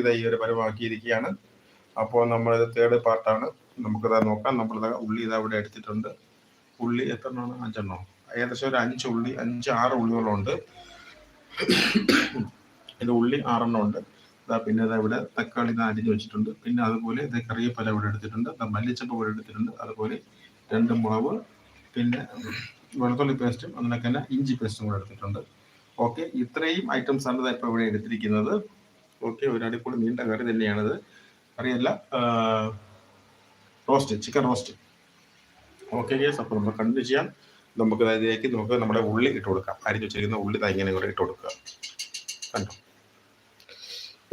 ഇത് ഈ ഒരു പരമാക്കിയിരിക്കുകയാണ് അപ്പോൾ നമ്മളിത് തേർഡ് പാർട്ടാണ് നമുക്കിത് നോക്കാം. നമ്മളിത് ഉള്ളി ഇത് അവിടെ എടുത്തിട്ടുണ്ട്. ഉള്ളി എത്ര എണ്ണമാണ്? അഞ്ചെണ്ണോ? ഏകദേശം ഒരു അഞ്ച് ഉള്ളി അഞ്ച് ആറ് ഉള്ളികളുണ്ട്. ഇത് ഉള്ളി ആറെണ്ണം ഉണ്ട് ഇതാ പിന്നെ ഇതാ ഇവിടെ തക്കാളി ഇത് അരിഞ്ഞ് വെച്ചിട്ടുണ്ട്. പിന്നെ അതുപോലെ ഇത് കറിയപ്പല ഇവിടെ എടുത്തിട്ടുണ്ട്. മല്ലിച്ചപ്പ് ഇവിടെ എടുത്തിട്ടുണ്ട്. അതുപോലെ രണ്ട് മുളക് പിന്നെ വെളുത്തുള്ളി പേസ്റ്റും അതിനൊക്കെ തന്നെ ഇഞ്ചി പേസ്റ്റും കൂടെ എടുത്തിട്ടുണ്ട്. ഓക്കെ ഇത്രയും ഐറ്റംസ് ആണ് ഇപ്പോൾ ഇവിടെ എടുത്തിരിക്കുന്നത്. ഓക്കെ ഒരു അടിപൊളി നീണ്ട കറി തന്നെയാണിത്. കറിയല്ല roast chicken roast. Okay guys അപ്പോൾ നമ്മൾ കണ്ടു ചെയ്യാം. നമുക്ക് അതിലേക്ക് നമുക്ക് നമ്മുടെ ഉള്ളി ഇട്ട് കൊടുക്കാം. അരിഞ്ഞു വെച്ചിരിക്കുന്ന ഉള്ളി ഇങ്ങനെ കൂടെ ഇട്ട് കൊടുക്കുക. കണ്ടോ?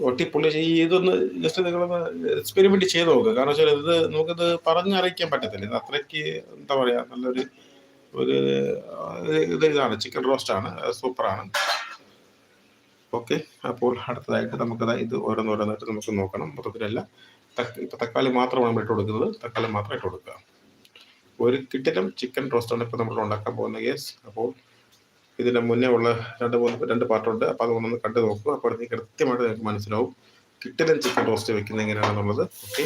ഒട്ടിപ്പുള്ളി ഈ ഇതൊന്ന് ജസ്റ്റ് നിങ്ങളൊന്ന് എക്സ്പെരിമെന്റ് ചെയ്ത് നോക്കുക കാരണം വെച്ചാൽ ഇത് നമുക്കിത് പറഞ്ഞറിയിക്കാൻ പറ്റത്തില്ല. ഇത് അത്രയ്ക്ക് എന്താ പറയാ നല്ലൊരു ഒരു ഇത് ഇതാണ്. ചിക്കൻ റോസ്റ്റ് ആണ്. സൂപ്പറാണ്. ഓക്കെ. അപ്പോൾ അടുത്തതായിട്ട് നമുക്കത് ഇത് ഓരോന്നോരോന്നായിട്ട് നമുക്ക് നോക്കണം. മൊത്തത്തിലല്ല. ഇപ്പൊ തക്കാളി മാത്രമാണ് നമ്മൾ ഇട്ട് കൊടുക്കുന്നത്. തക്കാളി മാത്രം ഇട്ട് കൊടുക്കുക. ഒരു കിട്ടിലും ചിക്കൻ റോസ്റ്റാണ് ഇപ്പോൾ നമ്മൾ ഉണ്ടാക്കാൻ പോകുന്ന കേസ് അപ്പോൾ ഇതിന്റെ മുന്നേ ഉള്ള രണ്ട് മൂന്ന് രണ്ട് പാർട്ടുണ്ട്. അപ്പോൾ അതൊന്നൊന്ന് കണ്ടു നോക്കുക. അപ്പോൾ അടുത്ത് കൃത്യമായിട്ട് നിങ്ങൾക്ക് മനസ്സിലാവും. കിട്ടിലും ചിക്കൻ റോസ്റ്റ് വെക്കുന്നത് എങ്ങനെയാണെന്നുള്ളത്. ഓക്കെ.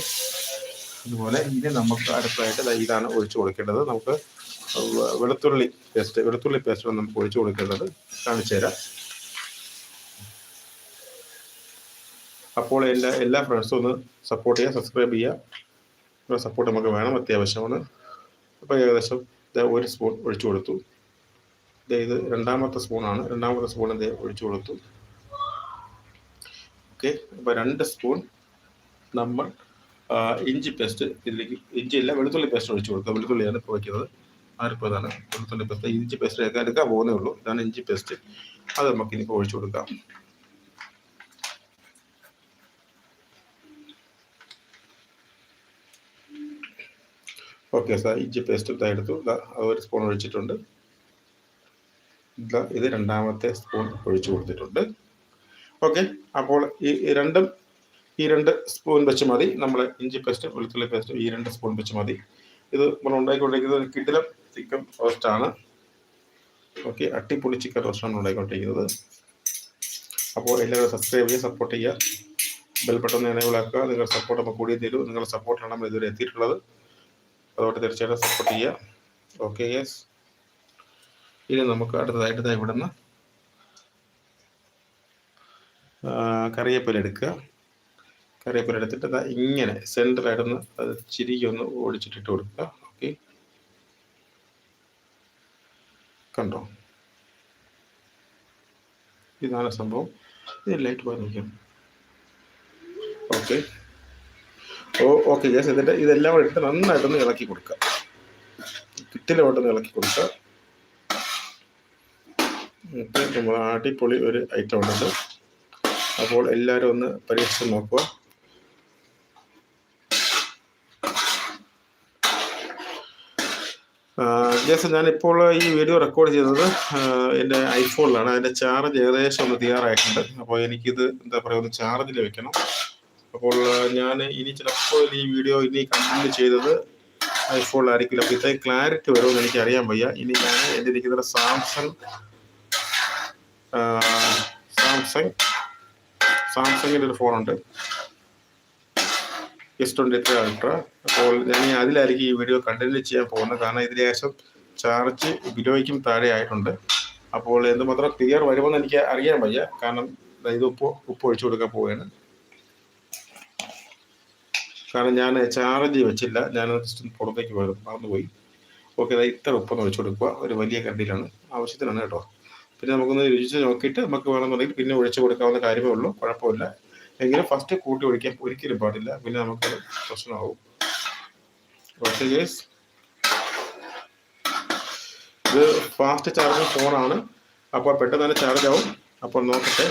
അതുപോലെ ഇനി നമുക്ക് അടുത്തതായിട്ട് ഇതാണ് ഒഴിച്ചു കൊടുക്കേണ്ടത്. നമുക്ക് വെളുത്തുള്ളി പേസ്റ്റ് വെളുത്തുള്ളി പേസ്റ്റാണ് നമുക്ക് ഒഴിച്ചു കൊടുക്കേണ്ടത്. കാണിച്ചു തരാം അപ്പോൾ എല്ലാ എല്ലാ ഫ്രണ്ട്സും ഒന്ന് സപ്പോർട്ട് ചെയ്യുക സബ്സ്ക്രൈബ് ചെയ്യുക. സപ്പോർട്ട് നമുക്ക് വേണം അത്യാവശ്യമാണ്. അപ്പോൾ ഏകദേശം ഒരു സ്പൂൺ ഒഴിച്ചു കൊടുത്തു. ഇത് രണ്ടാമത്തെ സ്പൂണാണ് രണ്ടാമത്തെ സ്പൂൺ ഇത് ഒഴിച്ചു കൊടുത്തു. ഓക്കെ അപ്പോൾ രണ്ട് സ്പൂൺ നമ്മൾ ഇഞ്ചി പേസ്റ്റ് ഇതിലേക്ക് ഇഞ്ചി ഇല്ല വെളുത്തുള്ളി പേസ്റ്റ് ഒഴിച്ചു കൊടുക്കുക വെളുത്തുള്ളിയാണ് ഇപ്പോൾ വയ്ക്കുന്നത് ആരിപ്പോൾ ഇതാണ്. വെളുത്തുള്ളി പേസ്റ്റ് ഇഞ്ചി പേസ്റ്റ് എടുക്കാൻ എടുക്കാൻ പോകുന്നേ ഉള്ളൂ. ഇതാണ് ഇഞ്ചി പേസ്റ്റ് അത് നമുക്ക് ഇനിയിപ്പോൾ ഒഴിച്ചു കൊടുക്കാം. Okay sir. ഇഞ്ചി പേസ്റ്റ് ഇതാ എടുത്തു. ഒരു സ്പൂൺ ഒഴിച്ചിട്ടുണ്ട്. ഇതാ രണ്ടാമത്തെ സ്പൂൺ ഒഴിച്ചു കൊടുത്തിട്ടുണ്ട്. ഓക്കെ അപ്പോൾ ഈ രണ്ടും ഈ രണ്ട് സ്പൂൺ വെച്ച് മതി. നമ്മൾ ഇഞ്ചി പേസ്റ്റ് വെളുത്തുള്ളി പേസ്റ്റ് ഈ രണ്ട് സ്പൂൺ വെച്ച് മതി. ഇത് നമ്മൾ ഉണ്ടാക്കിക്കൊണ്ടിരിക്കുന്നത് കിട്ടിലും ചിക്കൻ റോസ്റ്റ് ആണ്. ഓക്കെ അട്ടിപ്പൊളി ചിക്കൻ റോസ്റ്റാണ് ഉണ്ടാക്കിക്കൊണ്ടിരിക്കുന്നത് അപ്പോൾ എല്ലാവരും സബ്സ്ക്രൈബ് ചെയ്യുക സപ്പോർട്ട് ചെയ്യുക. ബെൽ ബട്ടൺ എനേബിൾ ആക്കുക. നിങ്ങളുടെ സപ്പോർട്ട് നമ്മൾ കൂടിയേ തരൂ. നിങ്ങളുടെ സപ്പോർട്ടാണ് നമ്മൾ ഇതുവരെ എത്തിയിട്ടുള്ളത്. അതുകൊണ്ട് തീർച്ചയായിട്ടും സപ്പോർട്ട് ചെയ്യുക ഓക്കെ യെസ് ഇനി നമുക്ക് അടുത്തതായിട്ട് ഇവിടുന്ന് കറിയപ്പൊല എടുക്കുക. കറിവേപ്പില എടുത്തിട്ട് ഇങ്ങനെ സെന്ററായിട്ടൊന്ന് അത് ചിരിക്കൊന്ന് ഓടിച്ചിട്ടിട്ട് കൊടുക്കുക. ഓക്കെ കണ്ടോ? ഇതാണ് സംഭവം. ഇത് ലൈറ്റ് പോയി നിൽക്കും ഓക്കെ ഓ ഓക്കെ ഗ്യാസ് ഇതിന്റെ ഇതെല്ലാം കൂടെ എടുത്ത് നന്നായിട്ടൊന്ന് ഇളക്കി കൊടുക്കുക കിറ്റിലോട്ടൊന്ന് ഇളക്കി കൊടുക്കുക എന്നിട്ട് നമ്മൾ അടിപൊളി ഒരു ഐറ്റം ഉണ്ട് അപ്പോൾ എല്ലാവരും ഒന്ന് പരീക്ഷിച്ച് നോക്കുക. ഗ്യാസ് ഞാനിപ്പോൾ ഈ വീഡിയോ റെക്കോർഡ് ചെയ്തത് എന്റെ ഐഫോണിലാണ് അതിന്റെ ചാർജ് ഏകദേശം ഒന്ന് തീരാറായിട്ടുണ്ട് അപ്പോൾ എനിക്കിത് എന്താ പറയുക ഒന്ന് ചാർജിൽ വെക്കണം. അപ്പോൾ ഞാൻ ഇനി ചിലപ്പോൾ ഈ വീഡിയോ ഇനി കണ്ടിന്യൂ ചെയ്തത് ഐഫോണിലായിരിക്കില്ല അപ്പോൾ ഇത്രയും ക്ലാരിറ്റി വരുമെന്ന് എനിക്ക് അറിയാൻ വയ്യ. ഇനി ഞാൻ എന്റെ ഇരിക്കുന്നത് സാംസങ് സാംസങ് സാംസങ്ങിന്റെ ഒരു ഫോണുണ്ട് എസ് ട്വന്റി ത്രീ അൾട്ര അപ്പോൾ ഞാൻ അതിലായിരിക്കും ഈ വീഡിയോ കണ്ടിന്യൂ ചെയ്യാൻ പോകുന്നത്. കാരണം ഇതിന് ചാർജ് ഉപയോഗിക്കും താഴെ ആയിട്ടുണ്ട്. അപ്പോൾ എന്തുമാത്രം ക്ലിയർ വരുമെന്ന് എനിക്ക് അറിയാൻ വയ്യ. കാരണം ഇത് ഉപ്പ് ഉപ്പ് ഒഴിച്ചു കൊടുക്കാൻ പോവുകയാണ്. കാരണം ഞാൻ ചാർജ് വെച്ചില്ല. ഞാൻ ജസ്റ്റ് പുറത്തേക്ക് പോയത്. മറന്നുപോയി. ഓക്കെ അതായത് ഇത്ര ഉപ്പൊന്ന് ഒഴിച്ചു കൊടുക്കുക. ഒരു വലിയ കണ്ടിയിലാണ് ആവശ്യത്തിനാണ് കേട്ടോ. പിന്നെ നമുക്കൊന്ന് രുചിച്ച് നോക്കിയിട്ട് നമുക്ക് വേണമെന്നുണ്ടെങ്കിൽ പിന്നെ ഒഴിച്ചു കൊടുക്കാവുന്ന കാര്യമേ ഉള്ളൂ. കുഴപ്പമില്ല. എങ്കിലും ഫസ്റ്റ് കൂട്ടി ഒഴിക്കാൻ ഒരിക്കലും പാടില്ല. പിന്നെ നമുക്ക് പ്രശ്നമാവും. ഇത് ഫാസ്റ്റ് ചാർജിങ് ഫോണാണ് അപ്പോൾ പെട്ടെന്ന് തന്നെ ചാർജ് ആവും. അപ്പോൾ നോക്കട്ടെ.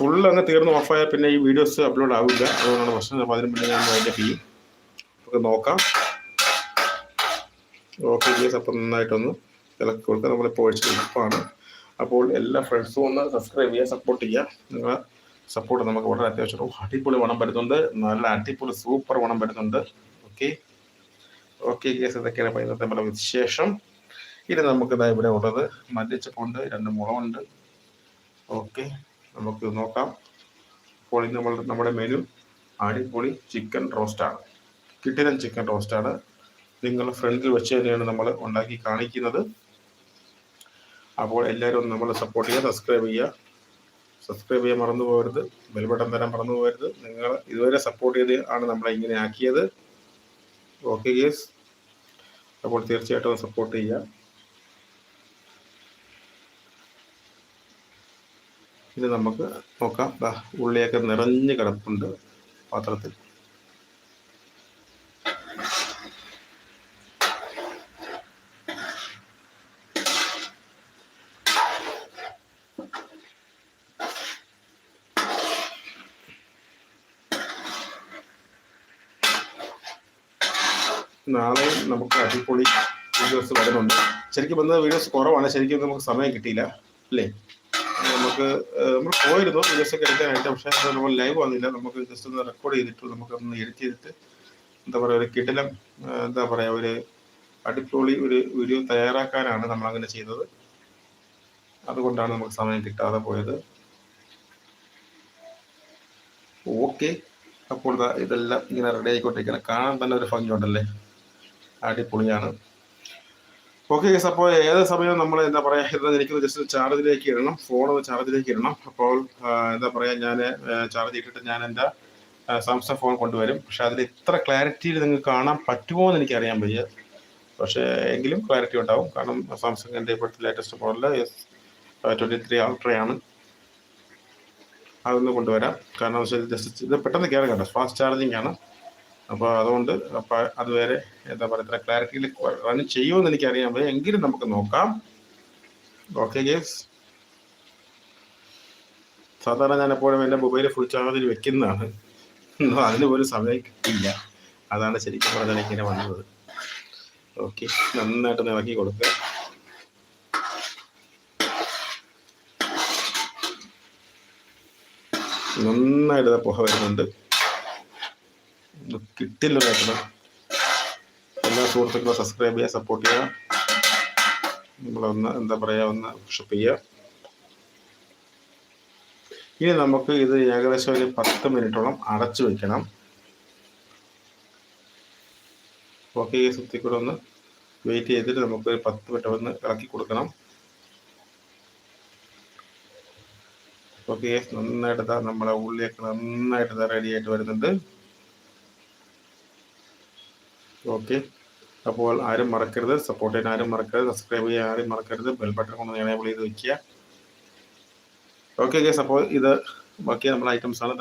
ഫുൾ അങ്ങ് തീർന്ന് ഓഫായാൽ പിന്നെ ഈ വീഡിയോസ് അപ്ലോഡ് ആവില്ല. അതുകൊണ്ടാണ് പ്രശ്നം. അപ്പോൾ അതിന് മുന്നേ ഞാൻ അതിന്റെ ഫീ നമുക്ക് നോക്കാം. ഓക്കെ ഗേസ് അപ്പം നന്നായിട്ടൊന്ന് ഇളക്കി കൊടുക്കുക നമ്മളിപ്പോൾ ഒഴിച്ച് അപ്പോൾ എല്ലാ ഫ്രണ്ട്സും ഒന്ന് സബ്സ്ക്രൈബ് ചെയ്യുക സപ്പോർട്ട് ചെയ്യുക. നിങ്ങൾ സപ്പോർട്ട് നമുക്ക് വളരെ അത്യാവശ്യം അടിപൊളി വണം വരുന്നുണ്ട്. നല്ല അടിപൊളി സൂപ്പർ വണം വരുന്നുണ്ട്. ഓക്കെ ഓക്കെ കേസ് ഇതൊക്കെയാണ് അപ്പോൾ ഇന്നത്തെ നമ്മുടെ വിശേഷം. ഇനി നമുക്ക് ഇതാ ഇവിടെ ഉള്ളത്. മല്ലിച്ചപ്പുണ്ട് രണ്ട് മുളകുണ്ട്. ഓക്കെ നമുക്ക് നോക്കാം. അപ്പോൾ ഇന്ന് നമ്മൾ നമ്മുടെ മെനു അടിപൊളി ചിക്കൻ റോസ്റ്റാണ് കിട്ടിനൻ ചിക്കൻ റോസ്റ്റാണ് നിങ്ങൾ ഫ്രണ്ടിൽ വെച്ച് തന്നെയാണ് നമ്മൾ ഉണ്ടാക്കി കാണിക്കുന്നത്. അപ്പോൾ എല്ലാവരും നമ്മൾ സപ്പോർട്ട് ചെയ്യുക സബ്സ്ക്രൈബ് ചെയ്യുക. സബ്സ്ക്രൈബ് ചെയ്യാൻ മറന്നു പോകരുത്. ബെൽബട്ടൺ തരാൻ മറന്നു പോകരുത്. നിങ്ങൾ ഇതുവരെ സപ്പോർട്ട് ചെയ്ത് ആണ് നമ്മളെ ഇങ്ങനെ ആക്കിയത്. ഓക്കെ ഗേസ് അപ്പോൾ തീർച്ചയായിട്ടും സപ്പോർട്ട് ചെയ്യുക. ഇത് നമുക്ക് നോക്കാം. ദാ ഉള്ളിയൊക്കെ നിറഞ്ഞു കിടപ്പുണ്ട് പാത്രത്തിൽ. നാളെ നമുക്ക് അടിപൊളി വീഡിയോസ് വരുന്നുണ്ട്. ശരിക്കും വന്ന വീഡിയോസ് കുറവാണ്. ശരിക്കും നമുക്ക് സമയം കിട്ടിയില്ല. അല്ലേ? നമുക്ക് നമ്മൾ പോയിരുന്നു. വീഡിയോസ് ഒക്കെ എടുക്കാനായിട്ട് പക്ഷേ അത് നമ്മൾ ലൈവ് വന്നില്ല. നമുക്ക് ജസ്റ്റ് ഒന്ന് റെക്കോർഡ് ചെയ്തിട്ട്. നമുക്ക് ഒന്ന് എഡിറ്റ് ചെയ്തിട്ട് എന്താ പറയുക ഒരു കിടിലം എന്താ പറയുക ഒരു അടിപൊളി ഒരു വീഡിയോ തയ്യാറാക്കാനാണ് നമ്മൾ അങ്ങനെ ചെയ്തത്. അതുകൊണ്ടാണ് നമുക്ക് സമയം കിട്ടാതെ പോയത്. ഓക്കെ. അപ്പോൾ ഇതെല്ലാം ഇങ്ങനെ റെഡി ആയിക്കൊണ്ടിരിക്കണം കാണാൻ തന്നെ ഒരു ഭംഗിയുണ്ടല്ലേ? അടിപൊളിയാണ്. ഓക്കെ ഗസ് അപ്പോൾ ഏത് സമയവും നമ്മൾ എന്താ പറയുക ഇത് എനിക്ക് ജസ്റ്റ് ചാർജിലേക്ക് ഇടണം ഫോൺ ഒന്ന് ചാർജിലേക്ക് ഇടണം. അപ്പോൾ എന്താ പറയുക ഞാൻ ചാർജ് ഇട്ടിട്ട് ഞാൻ എന്റെ സാംസങ് ഫോൺ കൊണ്ടുവരും. പക്ഷെ അതിൽ ഇത്ര ക്ലാരിറ്റിയിൽ നിങ്ങൾക്ക് കാണാൻ പറ്റുമോ എന്ന് എനിക്ക് അറിയാൻ വയ്യ. പക്ഷേ എങ്കിലും ക്ലാരിറ്റി ഉണ്ടാവും. കാരണം സാംസങ്ങിന്റെ ഇപ്പോഴത്തെ latest model S twenty three അൾട്രയാണ് അതൊന്ന് കൊണ്ടുവരാം. കാരണം ജസ്റ്റ് ഇത് പെട്ടെന്ന് കയറി കേട്ടോ ഫാസ്റ്റ് ചാർജിങ് ആണ്. അപ്പോൾ അതുകൊണ്ട് അപ്പോൾ അതുവരെ എന്താ പറയുക ക്ലാരിറ്റിയിൽ റൺ ചെയ്യുമെന്ന് എനിക്ക് അറിയാൻ വയ്യ. എങ്കിലും നമുക്ക് നോക്കാം. ഓക്കെ ഗേസ് സാധാരണ ഞാൻ എപ്പോഴും എന്റെ മൊബൈൽ ഫുൾ ചാർജിൽ വെക്കുന്നതാണ്. അതിന് പോലും സമയം കിട്ടില്ല അതാണ് ശരിക്കും പറഞ്ഞാൽ ഇങ്ങനെ വന്നത്. ഓക്കെ നന്നായിട്ട് ഇറക്കി കൊടുക്കുക നന്നായിട്ട് പുക വരുന്നുണ്ട്. ഇത് കിട്ടില്ല കേട്ടോ എല്ലാ സുഹൃത്തുക്കളും സബ്സ്ക്രൈബ് ചെയ്യുക സപ്പോർട്ട് ചെയ്യുക. നിങ്ങളൊന്ന് എന്താ പറയുക ഒന്ന് പുഷപ്പ് ചെയ്യുക. ഇനി നമുക്ക് ഇത് ഏകദേശം ഒരു പത്ത് മിനിറ്റോളം അടച്ചു വെക്കണം. ഓക്കെ ഈ സുത്തി കൂടെ ഒന്ന് വെയിറ്റ് ചെയ്തിട്ട് നമുക്ക് ഒരു പത്ത് മിനിറ്റ് ഒന്ന് ഇളക്കി കൊടുക്കണം. ഓക്കെ നന്നായിട്ട് നമ്മളെ ഉള്ളിയൊക്കെ നന്നായിട്ട് റെഡി ആയിട്ട് വരുന്നുണ്ട്. ഓക്കെ. അപ്പോൾ ആരും മറക്കരുത്. സപ്പോർട്ട് ചെയ്യാൻ ആരും മറക്കരുത്. സബ്സ്ക്രൈബ് ചെയ്യാൻ ആരും മറക്കരുത്. ബെൽ ബട്ടൺ കൊണ്ട് എനേബിൾ ചെയ്ത് വയ്ക്കുക ഓക്കെ ഗേസ് അപ്പോൾ ഇത് ബാക്കി നമ്മുടെ ഐറ്റംസ് ആണ്.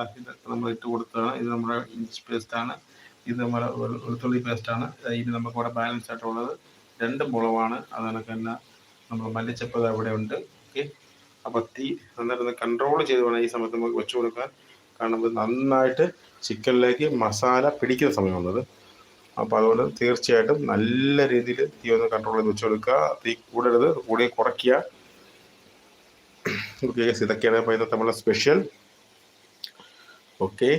നമ്മൾ ഇട്ട് കൊടുത്തതാണ്. ഇത് നമ്മുടെ ഇഞ്ചി പേസ്റ്റ് ആണ്. ഇത് നമ്മുടെ വെളു- വെളുത്തുള്ളി പേസ്റ്റ് ആണ്. ഇനി നമുക്ക് ഇവിടെ ബാലൻസ് ആയിട്ടുള്ളത് രണ്ട് മുളവാണ്. അത് കണക്ക് തന്നെ നമ്മൾ മല്ലിച്ചപ്പത് അവിടെ ഉണ്ട്. ഓക്കെ. അപ്പോൾ തീ നന്നായിട്ട് കൺട്രോൾ ചെയ്ത് വേണം ഈ സമയത്ത് നമുക്ക് വെച്ച് കൊടുക്കാൻ. കാരണം നന്നായിട്ട് ചിക്കനിലേക്ക് മസാല പിടിക്കുന്ന സമയം വന്നത്. അപ്പോൾ അതുകൊണ്ട് തീർച്ചയായിട്ടും നല്ല രീതിയിൽ തീ ഒന്ന് കൺട്രോൾ ചെയ്ത് വെച്ച് കൊടുക്കുക തീ കൂടരുത് കൂടി കുറയ്ക്കുക. ഓക്കെ ഇതൊക്കെയാണ് ഇപ്പോൾ ഇന്നത്തെ നമ്മളെ സ്പെഷ്യൽ ഓക്കെ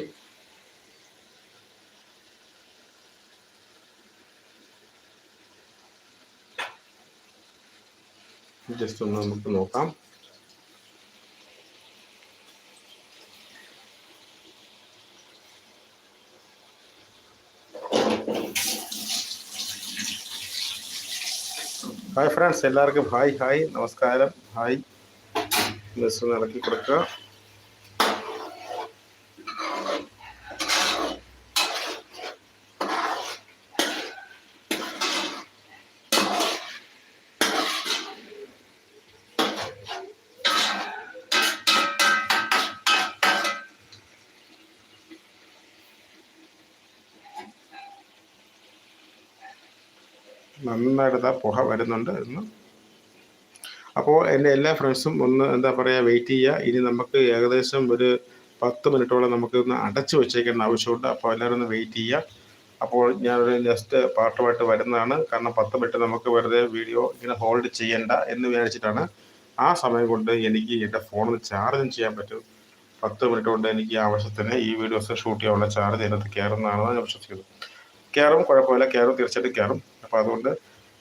ജസ്റ്റ് ഒന്ന് നമുക്ക് നോക്കാം. ഹായ് ഫ്രണ്ട്സ് എല്ലാവർക്കും ഹായ് ഹായ് നമസ്കാരം ഹായ്. മിസ് നടത്തി കൊടുക്കുക. നന്നായിട്ട് ആ പുക വരുന്നുണ്ട് എന്ന്. അപ്പോൾ എന്റെ എല്ലാ ഫ്രണ്ട്സും ഒന്ന് എന്താ പറയുക വെയിറ്റ് ചെയ്യുക. ഇനി നമുക്ക് ഏകദേശം ഒരു പത്ത് മിനിറ്റോളം നമുക്ക് ഒന്ന് അടച്ചു വെച്ചേക്കേണ്ട ആവശ്യമുണ്ട്. അപ്പോൾ എല്ലാവരും ഒന്ന് വെയിറ്റ് ചെയ്യുക. അപ്പോൾ ഞാനൊരു നെക്സ്റ്റ് പാർട്ടുമായിട്ട് വരുന്നതാണ്. കാരണം പത്ത് മിനിറ്റ് നമുക്ക് വെറുതെ വീഡിയോ ഇങ്ങനെ ഹോൾഡ് ചെയ്യണ്ട എന്ന് വിചാരിച്ചിട്ടാണ് ആ സമയം കൊണ്ട് എനിക്ക് എന്റെ ഫോണിൽ ചാർജും ചെയ്യാൻ പറ്റും. പത്ത് മിനിറ്റ് കൊണ്ട് എനിക്ക് ആവശ്യത്തിന് ഈ വീഡിയോസ് ഷൂട്ട് ചെയ്യാനുള്ള ചാർജ് അതിനകത്ത് കയറുന്നതാണെന്ന് ഞാൻ വിശ്വസിക്കുന്നു കയറും കുഴപ്പമില്ല. കയറും തീർച്ചയായിട്ടും കയറും. അപ്പോൾ അതുകൊണ്ട്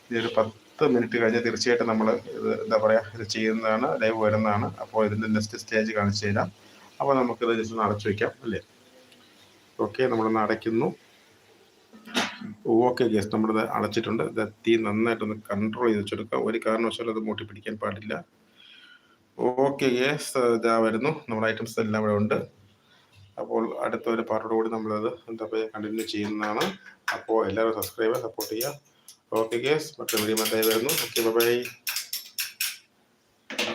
ഇതൊരു പത്ത് മിനിറ്റ് കഴിഞ്ഞ് തീർച്ചയായിട്ടും നമ്മൾ ഇത് എന്താ പറയുക ഇത് ചെയ്യുന്നതാണ് ലൈവ് വരുന്നതാണ്. അപ്പോൾ ഇതിന്റെ നെക്സ്റ്റ് സ്റ്റേജ് കാണിച്ചു തരാം. അപ്പോൾ നമുക്കിത് ജസ്റ്റ് ഒന്ന് അടച്ചു വയ്ക്കാം അല്ലേ? ഓക്കെ നമ്മളൊന്ന് അടയ്ക്കുന്നു. ഓക്കെ ഗ്യാസ് നമ്മളിത് അടച്ചിട്ടുണ്ട്. ഇത് തീ നന്നായിട്ടൊന്ന് കൺട്രോൾ ചെയ്ത് വെച്ചെടുക്കുക ഒരു കാരണവശാലും അത് മൂട്ടി പിടിക്കാൻ പാടില്ല. ഓക്കെ ഗ്യാസ് ഇതാ വരുന്നു. നമ്മുടെ ഐറ്റംസ് എല്ലാം ഇവിടെ ഉണ്ട്. അപ്പോൾ അടുത്ത ഒരു പാർട്ടോട് കൂടി നമ്മളത് എന്താ പറയുക കണ്ടിന്യൂ ചെയ്യുന്നതാണ്. അപ്പോൾ എല്ലാവരും സബ്സ്ക്രൈബ് സപ്പോർട്ട് ചെയ്യുക. ഓക്കെ ഗ്യാസ് മറ്റൊരു വീഡിയോ മറ്റായി വരുന്നു ഓക്കെ ബൈ